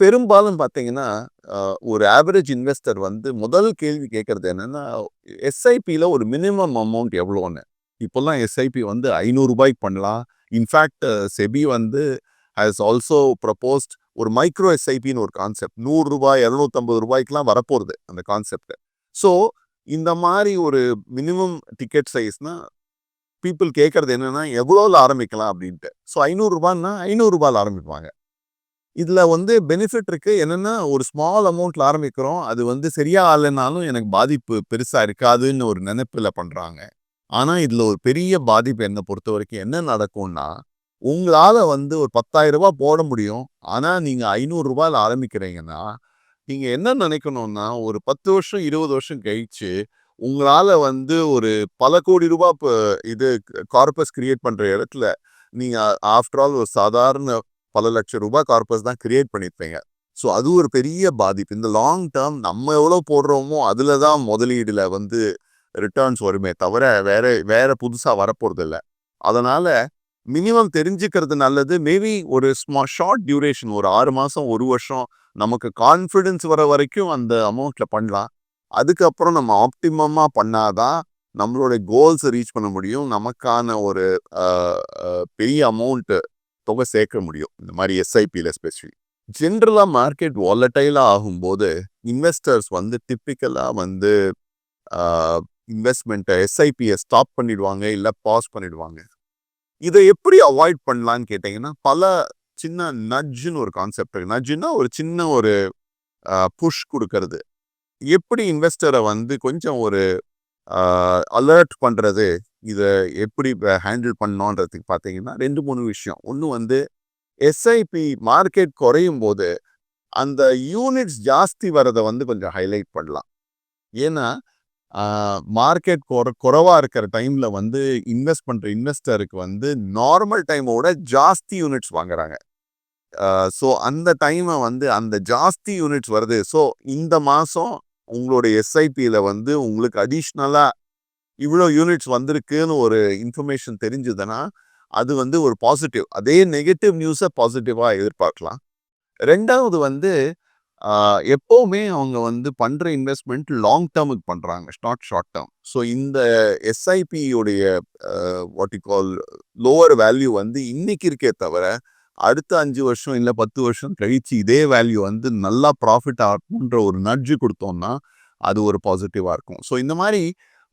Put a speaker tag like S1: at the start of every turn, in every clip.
S1: பெரும்பாலும் பார்த்தீங்கன்னா, ஒரு ஆவரேஜ் இன்வெஸ்டர் வந்து முதல் கேள்வி கேட்குறது என்னென்னா எஸ்ஐபியில் ஒரு மினிமம் அமௌண்ட் எவ்வளோன்னு. இப்போல்லாம் எஸ்ஐபி வந்து ஐநூறுரூபாய்க்கு பண்ணலாம். இன்ஃபேக்ட் செபி வந்து ஹேஸ் ஆல்சோ ப்ரப்போஸ்ட் ஒரு மைக்ரோ எஸ்ஐபின்னு ஒரு கான்செப்ட். நூறுரூபா இரநூத்தம்பது ரூபாய்க்குலாம் வரப்போகுது அந்த கான்செப்ட். ஸோ இந்த மாதிரி ஒரு மினிமம் டிக்கெட் சைஸ்னால் பீப்புள் கேட்கறது என்னென்னா எவ்வளோவில் ஆரம்பிக்கலாம் அப்படின்ட்டு. ஸோ ஐநூறுரூபான்னா ஐநூறுரூபாவில் ஆரம்பிப்பாங்க. இதில் வந்து பெனிஃபிட் இருக்குது என்னென்னா ஒரு ஸ்மால் அமௌண்ட்டில் ஆரம்பிக்கிறோம். அது வந்து சரியாக இல்லைனாலும் எனக்கு பாதிப்பு பெருசாக இருக்காதுன்னு ஒரு நினைப்பில் பண்ணுறாங்க ஆனால் இதில் ஒரு பெரிய பாதிப்பு என்னை பொறுத்த வரைக்கும் என்ன நடக்கும்னா, உங்களால் வந்து ஒரு பத்தாயிரரூபா போட முடியும். ஆனால் நீங்கள் ஐநூறுரூபாயில் ஆரம்பிக்கிறீங்கன்னா, நீங்கள் என்ன நினைக்கணும்னா ஒரு 10 வருஷம், 20 வருஷம் கழிச்சு, உங்களால் வந்து ஒரு பல கோடி ரூபா இப்போ இது கார்பஸ் கிரியேட் பண்ணுற இடத்துல, நீங்கள் ஆஃப்டர் ஆல் ஒரு சாதாரண பல லட்சம் ரூபாய் கார்பஸ் தான் கிரியேட் பண்ணியிருப்பீங்க. ஸோ அது ஒரு பெரிய பாதிப்பு. இந்த லாங் டேர்ம் நம்ம எவ்வளோ போடுறோமோ, அதுல தான் முதலீடுல வந்து ரிட்டர்ன்ஸ் வருமே தவிர, வேற வேற புதுசா வரப்போறதில்ல. அதனால மினிமம் தெரிஞ்சுக்கிறது நல்லது. மேபி ஒரு ஸ்மா ஷார்ட் டியூரேஷன் ஒரு ஆறு மாசம், ஒரு வருஷம் நமக்கு கான்ஃபிடென்ஸ் வர வரைக்கும் அந்த அமௌண்ட்ல பண்ணலாம். அதுக்கப்புறம் நம்ம ஆப்டிமமா பண்ணாதான் நம்மளோட கோல்ஸ ரீச் பண்ண முடியும். நமக்கான ஒரு பெரிய அமௌண்ட் தொகை சேர்க்க முடியும். இந்த மாதிரி எஸ்ஐபியில் எஸ்பெஷலி. ஜென்ரலாக மார்க்கெட் வாலட்டைலாக ஆகும்போது, இன்வெஸ்டர்ஸ் வந்து டிப்பிக்கலாக வந்து இன்வெஸ்ட்மெண்ட்டை எஸ்ஐபியை ஸ்டாப் பண்ணிடுவாங்க. இல்லை பாஸ் பண்ணிடுவாங்க. இதை எப்படி அவாய்ட் பண்ணலான்னு கேட்டிங்கன்னா பல சின்ன நஜ்ஜுன்னு ஒரு கான்செப்ட் இருக்குது நட்ஜ்ன்னா ஒரு சின்ன ஒரு புஷ் கொடுக்கறது எப்படி இன்வெஸ்டரை வந்து கொஞ்சம் ஒரு அலர்ட் பண்ணுறது இதை எப்படி ஹேண்டில் பண்ணணுன்றதுக்கு பார்த்தீங்கன்னா, 2, 3 விஷயம். ஒன்று வந்து எஸ்ஐபி மார்க்கெட் குறையும் போது அந்த யூனிட்ஸ் ஜாஸ்தி வரதை வந்து கொஞ்சம் ஹைலைட் பண்ணலாம். ஏன்னா, மார்க்கெட் குற குறைவாக இருக்கிற டைமில் வந்து இன்வெஸ்ட் பண்ணுற இன்வெஸ்டருக்கு வந்து நார்மல் டைமோட ஜாஸ்தி யூனிட்ஸ் வாங்குறாங்க. ஸோ அந்த டைமை வந்து அந்த ஜாஸ்தி யூனிட்ஸ் வருது. ஸோ இந்த மாதம் உங்களோட எஸ்ஐபியில் வந்து உங்களுக்கு அடிஷ்னலாக இவ்வளோ யூனிட்ஸ் வந்திருக்குன்னு ஒரு இன்ஃபர்மேஷன் தெரிஞ்சதுன்னா, அது வந்து ஒரு பாசிட்டிவ். அதே நெகட்டிவ் நியூஸை பாசிட்டிவாக எதிர்பார்க்கலாம். ரெண்டாவது வந்து எப்போவுமே அவங்க வந்து பண்ணுற இன்வெஸ்ட்மெண்ட் லாங் டேர்முக்கு பண்ணுறாங்க நாட் ஷார்ட் டேர்ம் ஸோ இந்த எஸ்ஐபியுடைய what you call lower value வந்து இன்னைக்கு இருக்கே தவிர, அடுத்த அஞ்சு வருஷம் இல்லை பத்து வருஷம் கழிச்சு இதே வேல்யூ வந்து நல்லா ப்ராஃபிட் ஆகும்ன்ற ஒரு நட்ஜு கொடுத்தோம்னா அது ஒரு பாசிட்டிவாக இருக்கும். ஸோ இந்த மாதிரி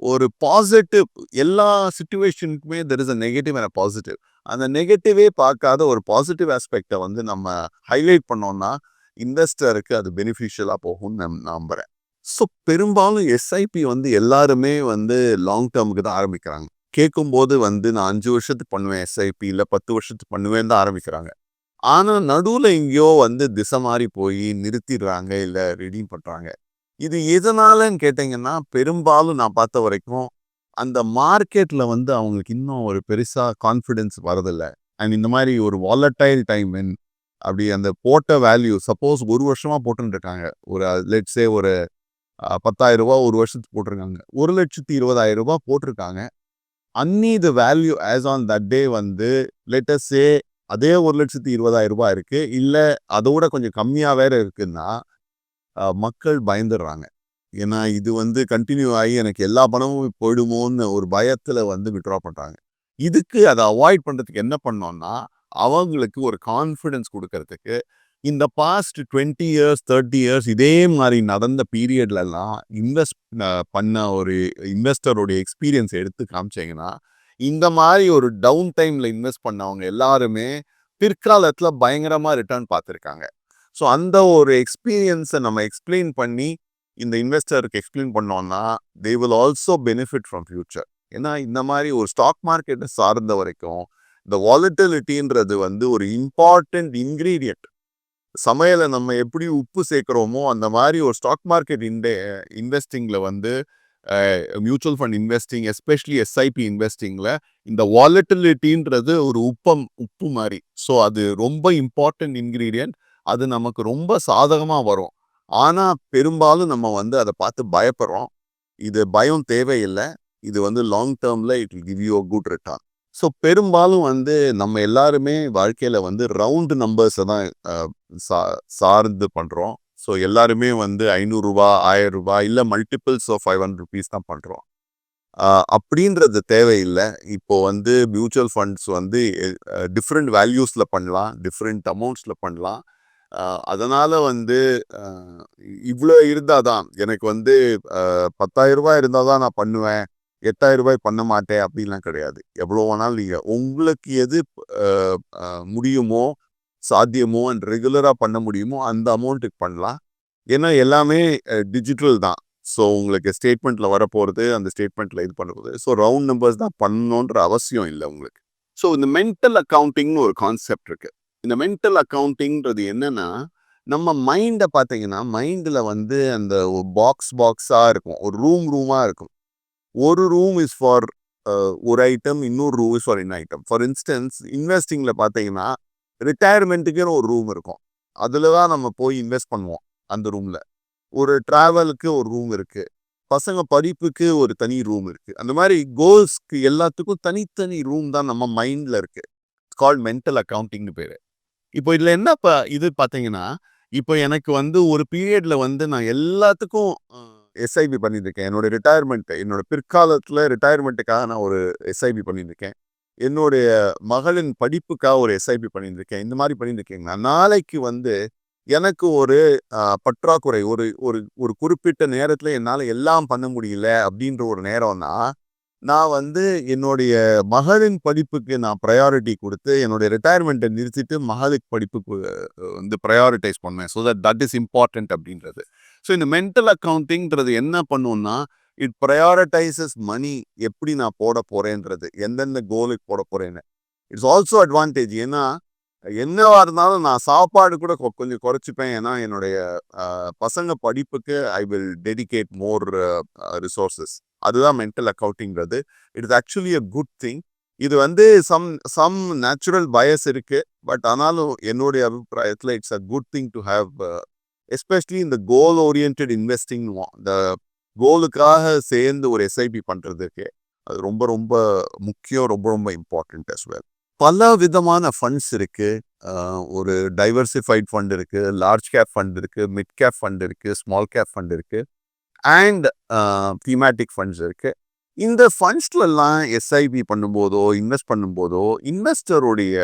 S1: ஒரு பாசிட்டிவ் எல்லா சுச்சுவேஷனுக்குமே there is a negative and a positive. அந்த நெகட்டிவே பார்க்காத ஒரு பாசிட்டிவ் ஆஸ்பெக்டை வந்து நம்ம ஹைலைட் பண்ணோம்னா, இன்வெஸ்டருக்கு அது பெனிஃபிஷியலாக போகும்னு நம் நம்புறேன். ஸோ பெரும்பாலும் எஸ்ஐபி வந்து எல்லாருமே வந்து லாங் டேர்முக்கு தான் ஆரம்பிக்கிறாங்க. கேட்கும்போது வந்து நான் அஞ்சு வருஷத்துக்கு பண்ணுவேன் எஸ்ஐபி இல்லை பத்து வருஷத்துக்கு பண்ணுவேன்னு தான் ஆரம்பிக்கிறாங்க. ஆனால் நடுவில் எங்கேயோ வந்து திசை மாறி போய் நிறுத்திடுறாங்க. இல்லை ரிடீம் பண்றாங்க. இது எதனாலன்னு கேட்டீங்கன்னா, பெரும்பாலும் நான் பார்த்த வரைக்கும், அந்த மார்க்கெட்ல வந்து அவங்களுக்கு இன்னும் ஒரு பெருசா கான்ஃபிடென்ஸ் வரதில்ல. அண்ட் இந்த மாதிரி ஒரு வாலட்டைல் டைம் அப்படி அந்த போட்ட வேல்யூ சப்போஸ் ஒரு வருஷமா போட்டுருக்காங்க இருக்காங்க. ஒரு லெட்ஸே ஒரு பத்தாயிரம் ரூ. 10,000 ஒரு வருஷத்துக்கு போட்டிருக்காங்க. ஒரு லட்சத்தி இருபதாயிரம் ரூபா போட்டிருக்காங்க. அன்னி the value as on that day வந்து லேட்டஸ்டே அதே ஒரு லட்சத்தி இருபதாயிரம் ரூபாய் இருக்கு. இல்லை அதோட கொஞ்சம் கம்மியாக வேற இருக்குன்னா, மக்கள் பயந்துடுறாங்க. ஏன்னா இது வந்து கண்டினியூ ஆகி எனக்கு எல்லா பணமும் போயிடுமோன்னு ஒரு பயத்தில் வந்து வித்ட்ரா பண்ணுறாங்க இதுக்கு அதை அவாய்ட் பண்ணுறதுக்கு என்ன பண்ணணும்னா, அவங்களுக்கு ஒரு கான்ஃபிடென்ஸ் கொடுக்கறதுக்கு இந்த பாஸ்ட் 20 இயர்ஸ், 30 இயர்ஸ் இதே மாதிரி நடந்த பீரியட்லலாம் இன்வெஸ்ட் பண்ண ஒரு இன்வெஸ்டருடைய எக்ஸ்பீரியன்ஸ் எடுத்து காமிச்சீங்கன்னா, இந்த மாதிரி ஒரு டவுன் டைமில் இன்வெஸ்ட் பண்ணவங்க எல்லாருமே பிற்காலத்தில் பயங்கரமாக ரிட்டர்ன் பார்த்துருக்காங்க ஸோ அந்த ஒரு எக்ஸ்பீரியன்ஸை நம்ம எக்ஸ்ப்ளைன் பண்ணி, இந்த இன்வெஸ்டருக்கு எக்ஸ்ப்ளைன் பண்ணோம்னா, they will also benefit from future. ஏன்னா இந்த மாதிரி ஒரு ஸ்டாக் மார்க்கெட்டை சார்ந்த வரைக்கும், இந்த வாலட்டிலிட்டின்றது வந்து ஒரு இம்பார்ட்டன்ட் இன்க்ரீடியன்ட் சமையலை நம்ம எப்படி உப்பு சேர்க்குறோமோ அந்த மாதிரி ஒரு ஸ்டாக் மார்க்கெட் இன்டே இன்வெஸ்டிங்ல வந்து mutual fund investing especially SIP இன்வெஸ்டிங்ல இந்த வாலட்டிலிட்டின்றது ஒரு உப்பம் உப்பு மாதிரி ஸோ அது ரொம்ப இம்பார்ட்டன்ட் இன்க்ரீடியன்ட் அது நமக்கு ரொம்ப சாதகமா வரும். ஆனா பெரும்பாலும் நம்ம வந்து அத பார்த்து பயப்படுறோம். இது பயம் தேவையில்ல. இது வந்து லாங் டேர்மில் it will give you a good return. So பெரும்பாலும் வந்து நம்ம எல்லாருமே வாழ்க்கையில் வந்து ரவுண்டு நம்பர்ஸை தான் சா சார்ந்து பண்ணுறோம் ஸோ எல்லாருமே வந்து ஐநூறுரூவா ஆயிரம் ரூபாய் இல்லை multiples of five hundred rupees தான் பண்ணுறோம் அப்படின்றது தேவையில்லை. இப்போ வந்து மியூச்சுவல் ஃபண்ட்ஸ் வந்து டிஃப்ரெண்ட் வேல்யூஸில் பண்ணலாம் டிஃப்ரெண்ட் அமௌண்ட்ஸில் பண்ணலாம். அதனால் வந்து இவ்வளோ இருந்தால் தான் எனக்கு வந்து ஆஹ் பத்தாயிரம் ரூபாய் இருந்தால் தான் நான் பண்ணுவேன். எட்டாயிரம் ரூபாய் பண்ண மாட்டேன் அப்படின்லாம் கிடையாது. எவ்வளோ வேணாலும் நீங்கள் உங்களுக்கு எது முடியுமோ சாத்தியமோ அண்ட் ரெகுலராக பண்ண முடியுமோ அந்த அமௌண்ட்டுக்கு பண்ணலாம். ஏன்னா எல்லாமே டிஜிட்டல் தான். ஸோ உங்களுக்கு ஸ்டேட்மெண்ட்டில் வரப்போகிறது அந்த ஸ்டேட்மெண்ட்டில் இது பண்ண ஸோ ரவுண்ட் நம்பர்ஸ் தான் பண்ணணுன்ற அவசியம் இல்லை உங்களுக்கு. ஸோ இந்த மென்டல் அக்கௌண்டிங்னு ஒரு கான்செப்ட் இருக்கு. இந்த மென்டல் அக்கவுண்டிங்கிறது என்னன்னா நம்ம மைண்டை பார்த்தீங்கன்னா மைண்டில் வந்து அந்த பாக்ஸ் பாக்ஸாக இருக்கும். ஒரு ரூம் ரூமாக இருக்கும். ஒரு ரூம் இஸ் ஃபார் ஒரு ஐட்டம் இன்னொரு room is for an item for instance இன்வெஸ்டிங்கில் பார்த்தீங்கன்னா ரிட்டையர்மெண்ட்டுக்குன்னு ஒரு ரூம் இருக்கும். அதில் தான் நம்ம போய் இன்வெஸ்ட் பண்ணுவோம் அந்த ரூமில் ஒரு ட்ராவலுக்கு ஒரு ரூம் இருக்கு. பசங்க படிப்புக்கு ஒரு தனி ரூம் இருக்கு. அந்த மாதிரி கோல்ஸ்க்கு எல்லாத்துக்கும் தனித்தனி ரூம் தான் நம்ம மைண்ட்ல இருக்குது கால் மென்டல் அக்கவுண்டிங்னு பேர். இப்போ இதில் என்ன ப இது பார்த்தீங்கன்னா இப்போ எனக்கு வந்து ஒரு பீரியடில் வந்து நான் எல்லாத்துக்கும் எஸ்ஐபி பண்ணியிருக்கேன் என்னோடய என்னோட என்னோடய என்னோட ரிட்டையர்மெண்ட்டுக்காக நான் ஒரு எஸ்ஐபி பண்ணியிருக்கேன் என்னுடைய மகளின் படிப்புக்காக ஒரு எஸ்ஐபி பண்ணியிருக்கேன் இந்த மாதிரி பண்ணியிருக்கேங்கண்ணா நாளைக்கு வந்து எனக்கு ஒரு பற்றாக்குறை ஒரு ஒரு ஒரு குறிப்பிட்ட நேரத்தில் என்னால் எல்லாம் பண்ண முடியல அப்படின்ற ஒரு நேரம்னா நான் வந்து என்னுடைய மகளின் படிப்புக்கு நான் ப்ரையாரிட்டி கொடுத்து என்னுடைய ரிட்டையர்மெண்ட்டை நிறுத்திட்டு மகளுக்கு படிப்புக்கு வந்து ப்ரையாரிட்டைஸ் பண்ணுவேன். So that that is important அப்படின்றது. ஸோ இந்த மென்டல் அக்கவுண்டிங்கிறது என்ன பண்ணுவோம்னா இட் ப்ரையாரிட்டைசஸ் மணி எப்படி நான் போட போகிறேன்றது எந்தெந்த கோலுக்கு போட போறேன்னு. இட்ஸ் ஆல்சோ அட்வான்டேஜ் ஏன்னா என்னவா இருந்தாலும் நான் சாப்பாடு கூட கொஞ்சம் குறைச்சிப்பேன். ஏன்னா என்னுடைய பசங்க படிப்புக்கு I will dedicate more resources அதுதான் mental அக்கவுண்டிங்கிறது it's actually a good thing இது வந்து சம் சம் நேச்சுரல் பயஸ் இருக்கு. பட் ஆனாலும் என்னுடைய அபிப்பிராயத்தில் it's a good thing to have especially இந்த கோல் ஓரியன்ட் இன்வெஸ்டிங் இந்த கோலுக்காக சேர்ந்து ஒரு எஸ்ஐபி பண்ணுறதுக்கே அது ரொம்ப ரொம்ப முக்கியம் ரொம்ப ரொம்ப இம்பார்ட்டன்ட் அஸ் வெல் பல விதமான ஃபண்ட்ஸ் இருக்கு. ஒரு டைவர்சிஃபைட் ஃபண்ட் இருக்குது லார்ஜ் கேப் ஃபண்ட் இருக்கு மிட் கேப் ஃபண்ட் இருக்கு ஸ்மால் கேப் ஃபண்ட் இருக்கு அண்ட் தீமேட்டிக் ஃபண்ட்ஸ் இருக்கு. இந்த ஃபண்ட்ஸ்லாம் எஸ்ஐபி பண்ணும்போதோ இன்வெஸ்ட் பண்ணும்போதோ இன்வெஸ்டருடைய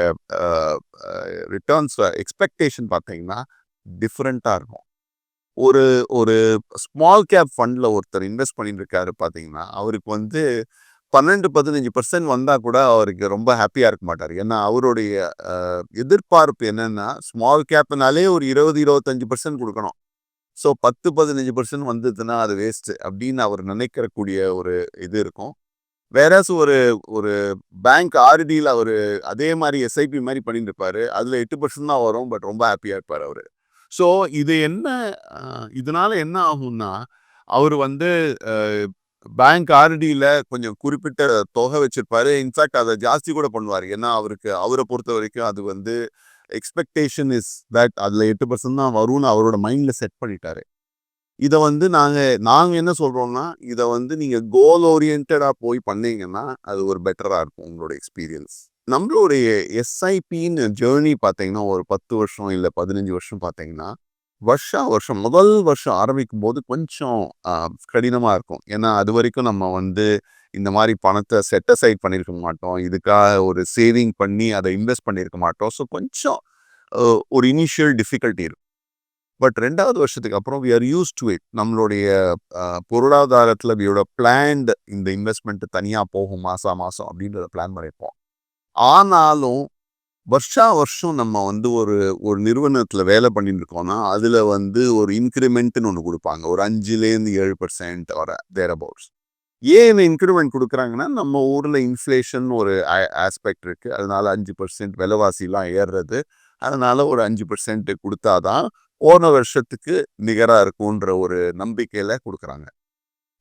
S1: ரிட்டர்ன்ஸ் எக்ஸ்பெக்டேஷன் பார்த்தீங்கன்னா டிஃப்ரெண்ட்டாக இருக்கும். ஒரு ஒரு ஸ்மால் கேப் ஃபண்டில் ஒருத்தர் இன்வெஸ்ட் பண்ணிட்டு இருக்காரு பார்த்தீங்கன்னா அவருக்கு வந்து பன்னெண்டு பதினஞ்சு பர்சன்ட் வந்தால் கூட அவருக்கு ரொம்ப ஹாப்பியாக இருக்க மாட்டார். ஏன்னா அவருடைய எதிர்பார்ப்பு என்னென்னா ஸ்மால் கேப்னாலே ஒரு இருபது இருபத்தஞ்சு பர்சன்ட் கொடுக்கணும். ஸோ பத்து பதினஞ்சு பர்சன்ட் வந்ததுன்னா அது வேஸ்ட்டு அப்படின்னு அவர் நினைக்கிறக்கூடிய ஒரு இது இருக்கும். வேறஸ் ஒரு ஒரு பேங்க் ஆர்டியில் அவர் அதே மாதிரி எஸ்ஐபி மாதிரி பண்ணிட்டு இருப்பார் அதில் எட்டு பர்சன்ட் தான் வரும் பட் ரொம்ப ஹாப்பியாக இருப்பார் அவர். ஸோ இது என்ன இதனால் இதனால என்ன ஆகும்னா அவர் வந்து பேங்க் ஆர்டியில் கொஞ்சம் குறிப்பிட்ட தொகை வச்சிருப்பாரு. இன்ஃபேக்ட் அதை ஜாஸ்தி கூட பண்ணுவார். ஏன்னா அவருக்கு அவரை பொறுத்த வரைக்கும் அது வந்து எக்ஸ்பெக்டேஷன் இஸ் தட் அதில் எட்டு பர்சன்ட் தான் வரும்னு அவரோட மைண்டில் செட் பண்ணிட்டாரு. இதை வந்து நாங்கள் நாங்கள் என்ன சொல்கிறோம்னா இதை வந்து நீங்கள் கோல் ஓரியன்டாக போய் பண்ணீங்கன்னா அது ஒரு பெட்டராக இருக்கும் உங்களோட எக்ஸ்பீரியன்ஸ். நம்மளுடைய எஸ்ஐபின்னு ஜேர்னி பார்த்தீங்கன்னா ஒரு பத்து வருஷம் இல்லை பதினஞ்சு வருஷம் பார்த்தீங்கன்னா வருஷா வருஷம் முதல் வருஷம் ஆரம்பிக்கும் போது கொஞ்சம் கடினமாக இருக்கும். ஏன்னா அது வரைக்கும் நம்ம வந்து இந்த மாதிரி பணத்தை செட் அசைட் பண்ணியிருக்க மாட்டோம். இதுக்காக ஒரு சேவிங் பண்ணி அதை இன்வெஸ்ட் பண்ணியிருக்க மாட்டோம். ஸோ கொஞ்சம் ஒரு இனிஷியல் டிஃபிகல்ட்டி இருக்கும். பட் ரெண்டாவது வருஷத்துக்கு அப்புறம் we are use to it நம்மளுடைய பொருளாதாரத்தில் வியோட பிளான்டு இந்த இன்வெஸ்ட்மெண்ட்டு தனியாக போகும் மாதம் மாதம் அப்படின்றத பிளான் பண்ணியிருப்போம். ஆனாலும் வருஷா வருஷம் நம்ம வந்து ஒரு ஒரு நிறுவனத்தில் வேலை பண்ணிட்டு இருக்கோம்னா அதில் வந்து ஒரு இன்க்ரிமெண்ட்னு ஒன்று கொடுப்பாங்க. ஒரு அஞ்சுலேருந்து ஏழு பர்சன்ட் வர தேர் அபவுட்ஸ் ஏன் இந்த இன்க்ரிமெண்ட் கொடுக்குறாங்கன்னா நம்ம ஊரில் இன்ஃப்ளேஷன் ஒரு ஆஸ்பெக்ட் இருக்குது அதனால அஞ்சு பர்சன்ட் விலைவாசிலாம் ஏறுறது. அதனால ஒரு அஞ்சு பர்சன்ட் கொடுத்தாதான் போன வருஷத்துக்கு நிகராக இருக்கும்ன்ற ஒரு நம்பிக்கையில் கொடுக்குறாங்க.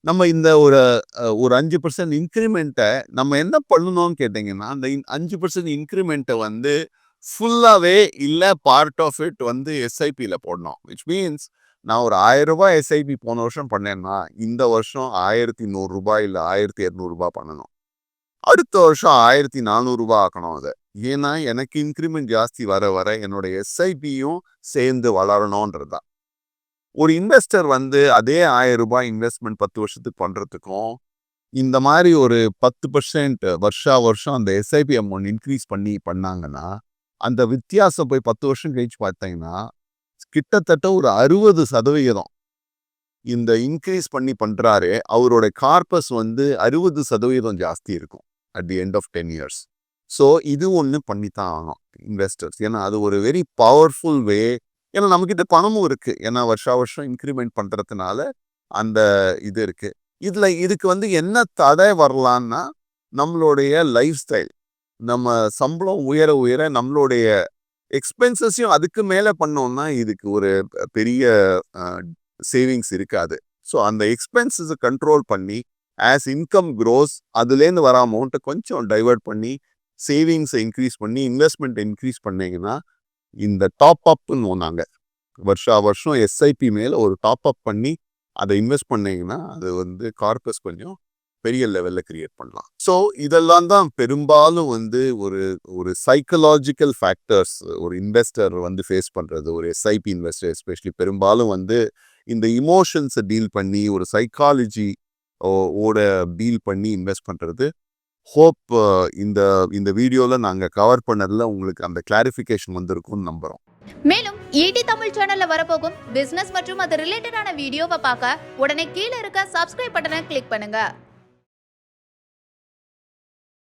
S1: நம்ம இந்த ஒரு ஒரு அஞ்சு பர்சன்ட் இன்க்ரிமெண்ட்டை நம்ம என்ன பண்ணணும்னு கேட்டிங்கன்னா அந்த இன்- அஞ்சு பர்சன்ட் இன்க்ரிமெண்ட்டை வந்து ஃபுல்லாகவே இல்லை பார்ட் ஆஃப் இட் வந்து எஸ்ஐபியில் போடணும். விச் மீன்ஸ் நான் ஒரு ஆயிரம் ரூபாய் எஸ்ஐபி போன வருஷம் பண்ணேன்னா இந்த வருஷம் ஆயிரத்தி நூறுரூபா இல்லை ஆயிரத்தி இரநூறுபா பண்ணணும். அடுத்த வருஷம் ஆயிரத்தி நானூறுரூபா ஆக்கணும் அதை. ஏன்னா எனக்கு இன்க்ரிமெண்ட் ஜாஸ்தி வர வர என்னோட எஸ்ஐபியும் சேர்ந்து வளரணுன்றது தான் ஒரு இன்வெஸ்டர் வந்து அதே ஆயிரம் ரூபாய் இன்வெஸ்ட்மெண்ட் பத்து வருஷத்துக்கு பண்றதுக்கும் இந்த மாதிரி ஒரு பத்து பர்சன்ட் வருஷா வருஷம் அந்த எஸ்ஐபி அமௌண்ட் இன்க்ரீஸ் பண்ணி பண்ணாங்கன்னா அந்த வித்தியாசம் போய் பத்து வருஷம் கழிச்சு பார்த்தீங்கன்னா கிட்டத்தட்ட ஒரு அறுபது சதவிகிதம் இந்த இன்க்ரீஸ் பண்ணி பண்ணுறாரு அவரோட கார்பஸ் வந்து அறுபது சதவீதம் ஜாஸ்தி இருக்கும் at the end of ten years so இது ஒன்று பண்ணித்தான் ஆகணும் இன்வெஸ்டர்ஸ் ஏன்னா அது ஒரு வெரி பவர்ஃபுல் வே ஏன்னா நம்மக்கிட்ட பணமும் இருக்குது ஏன்னா வருஷா வருஷம் இன்க்ரிமெண்ட் பண்ணுறதுனால அந்த இது இருக்குது இதில் இதுக்கு வந்து என்ன தடை வரலான்னா நம்மளுடைய லைஃப் ஸ்டைல் நம்ம சம்பளம் உயர உயர நம்மளுடைய எக்ஸ்பென்சஸையும் அதுக்கு மேலே பண்ணோம்னா இதுக்கு ஒரு பெரிய சேவிங்ஸ் இருக்காது. ஸோ அந்த எக்ஸ்பென்சஸை கண்ட்ரோல் பண்ணி ஆஸ் இன்கம் க்ரோஸ் அதுலேருந்து வர அமௌண்ட்டை கொஞ்சம் டைவர்ட் பண்ணி சேவிங்ஸை இன்க்ரீஸ் பண்ணி இன்வெஸ்ட்மெண்ட் இன்க்ரீஸ் பண்ணிங்கன்னா இந்த டாப் அப்னு ஒன்றாங்க வருஷா வருஷம் எஸ்ஐபி மேலே ஒரு டாப் அப் பண்ணி அதை இன்வெஸ்ட் பண்ணிங்கன்னா அது வந்து கார்பஸ் கொஞ்சம் பெரிய லெவலில் கிரியேட் பண்ணலாம். ஸோ இதெல்லாம் தான் பெரும்பாலும் வந்து ஒரு ஒரு சைக்கலாஜிக்கல் ஃபேக்டர்ஸ் ஒரு இன்வெஸ்டர் வந்து ஃபேஸ் பண்ணுறது ஒரு எஸ்ஐபி இன்வெஸ்டர் எஸ்பெஷலி பெரும்பாலும் வந்து இந்த இமோஷன்ஸை டீல் பண்ணி ஒரு சைக்காலஜி ஓட டீல் பண்ணி இன்வெஸ்ட் பண்ணுறது ஹோப் இந்த இந்த வீடியோவில் நாங்கள் கவர் பண்ணதில் உங்களுக்கு அந்த கிளாரிஃபிகேஷன் வந்திருக்கும்னு நம்புகிறோம்
S2: மேலும் ஈடி தமிழ் சேனல்ல வரப்போகும் பிசினஸ் மற்றும் அது ரிலேட்டடான வீடியோவை பார்க்க உடனே கீழே இருக்க சப்ஸ்கிரைப் பட்டனை கிளிக் பண்ணுங்க.